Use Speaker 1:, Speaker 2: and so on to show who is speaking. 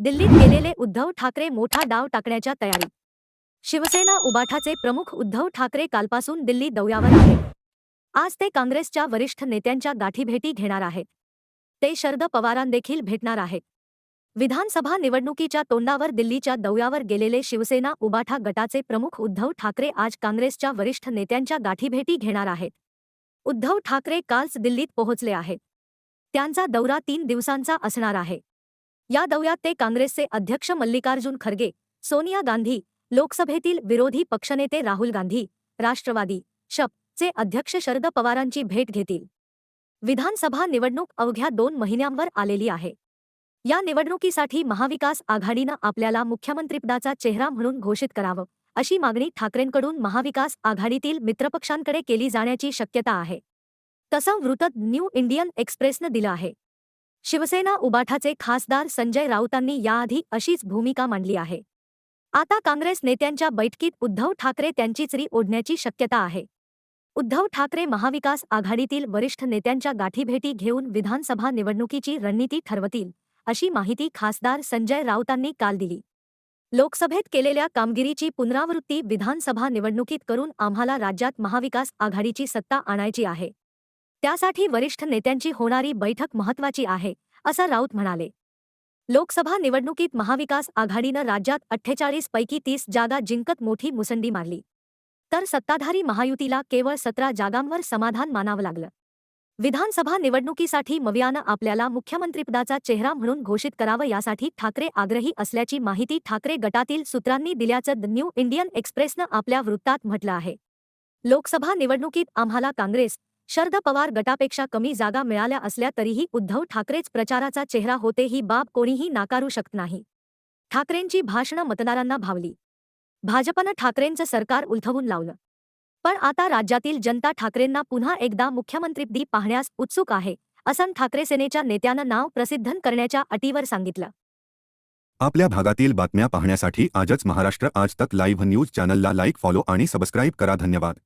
Speaker 1: दिल्लीत गेलेले उद्धव ठाकरे मोठा डाव टाकण्याच्या तयारीत. शिवसेना उबाठाचे प्रमुख उद्धव ठाकरे कालपासून दिल्ली दौऱ्यावर आहेत. आज ते काँग्रेसच्या वरिष्ठ नेत्यांच्या गाठीभेटी घेणार आहेत. ते शरद पवारांदेखील भेटणार आहेत. विधानसभा निवडणुकीच्या तोंडावर दिल्लीच्या दौऱ्यावर गेलेले शिवसेना उबाठा गटाचे प्रमुख उद्धव ठाकरे आज काँग्रेसच्या वरिष्ठ नेत्यांच्या गाठीभेटी घेणार आहेत. उद्धव ठाकरे कालच दिल्लीत पोहोचले आहेत. त्यांचा दौरा तीन दिवसांचा असणार आहे. या दौऱ्यात ते काँग्रेसचे अध्यक्ष मल्लिकार्जुन खरगे सोनिया गांधी लोकसभेतील विरोधी पक्षनेते राहुल गांधी राष्ट्रवादी शप चे अध्यक्ष शरद पवारांची भेट घेतील. विधानसभा निवडणूक अवघ्या दोन महिन्यांवर आलेली आहे. या निवडणुकीसाठी महाविकास आघाडीनं आपल्याला मुख्यमंत्रीपदाचा चेहरा म्हणून घोषित करावं अशी मागणी ठाकरेंकडून महाविकास आघाडीतील मित्रपक्षांकडे केली जाण्याची शक्यता आहे. तसं वृत्त न्यू इंडियन एक्सप्रेसनं दिलं आहे. शिवसेना उबाठाचे खासदार संजय राऊतांनी याआधी अशीच भूमिका मांडली आहे. आता काँग्रेस नेत्यांच्या बैठकीत उद्धव ठाकरे त्यांचीच री ओढण्याची शक्यता आहे. उद्धव ठाकरे महाविकास आघाडीतील वरिष्ठ नेत्यांच्या गाठीभेटी घेऊन विधानसभा निवडणुकीची रणनीती ठरवतील अशी माहिती खासदार संजय राऊतांनी काल दिली. लोकसभेत केलेल्या कामगिरीची पुनरावृत्ती विधानसभा निवडणुकीत करून आम्हाला राज्यात महाविकास आघाडीची सत्ता आणायची आहे. त्यासाठी वरिष्ठ नेत्यांची होणारी बैठक महत्वाची आहे असं राऊत म्हणाले. लोकसभा निवडणुकीत महाविकास आघाडीनं राज्यात अठ्ठेचाळीस पैकी तीस जागा जिंकत मोठी मुसंडी मारली. तर सत्ताधारी महायुतीला केवळ सतरा जागांवर समाधान मानावं लागलं. विधानसभा निवडणुकीसाठी मवियानं आपल्याला मुख्यमंत्रीपदाचा चेहरा म्हणून घोषित करावं यासाठी ठाकरे आग्रही असल्याची माहिती ठाकरे गटातील सूत्रांनी दिल्याचं द न्यू इंडियन एक्सप्रेसनं आपल्या वृत्तात म्हटलं आहे. लोकसभा निवडणुकीत आम्हाला काँग्रेस शरद पवार गटापेक्षा कमी जागा मिळाल्या असल्या तरीही उद्धव ठाकरेच प्रचाराचा चेहरा होते ही बाब कोणीही नाकारू शकत नाही. ठाकरेंची भाषणं मतदारांना भावली. भाजपनं ठाकरेंचं सरकार उलथवून लावलं. पण आता राज्यातील जनता ठाकरेंना पुन्हा एकदा मुख्यमंत्रीपदी पाहण्यास उत्सुक आहे असं ठाकरे सेनेच्या नेत्यानं नाव प्रसिद्धन करण्याच्या अटीवर सांगितलं.
Speaker 2: आपल्या भागातील बातम्या पाहण्यासाठी आजच महाराष्ट्र आज तक लाईव्ह न्यूज चॅनलला लाईक फॉलो आणि सबस्क्राईब करा. धन्यवाद.